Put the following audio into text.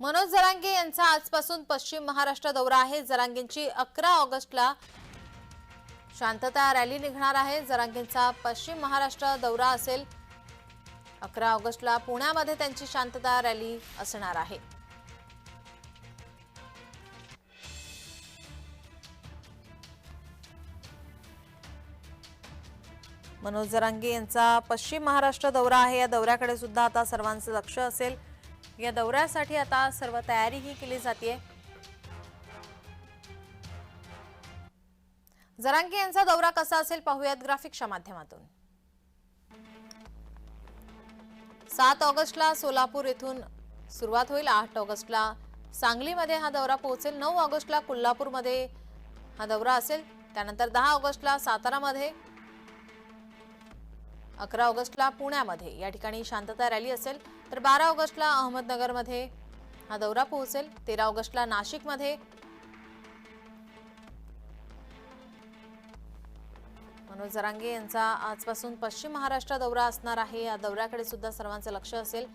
मनोज जरांगे यांचा आजपासून पश्चिम महाराष्ट्र दौरा आहे. जरांगेंची अकरा ऑगस्टला शांतता रॅली निघणार आहे. जरांगेंचा पश्चिम महाराष्ट्र दौरा असेल. अकरा ऑगस्टला पुण्यामध्ये त्यांची शांतता रॅली असणार आहे. मनोज जरांगे यांचा पश्चिम महाराष्ट्र दौरा आहे. या दौऱ्याकडे सुद्धा आता सर्वांचं लक्ष असेल. या दौऱ्यासाठी आता सर्व तयारीही केली जाते जरांगे यांचा दौरा कसा असेल पाहूयात ग्राफिक्सच्या माध्यमातून. सात ऑगस्टला सोलापूर येथून सुरुवात होईल आठ ऑगस्टला सांगलीमध्ये हा दौरा पोहोचेल नऊ ऑगस्टला कोल्हापूरमध्ये हा दौरा असेल त्यानंतर दहा ऑगस्टला सातारामध्ये अकरा ऑगस्टला पुण्यामध्ये. या ठिकाणी शांतता रॅली असेल तर बारा ऑगस्टला अहमदनगरमध्ये हा दौरा पोहोचेल. तेरा ऑगस्टला नाशिकमध्ये मनोज जरांगे यांचा आजपासून पश्चिम महाराष्ट्र दौरा असणार आहे. या दौऱ्याकडे सुद्धा सर्वांचं लक्ष असेल.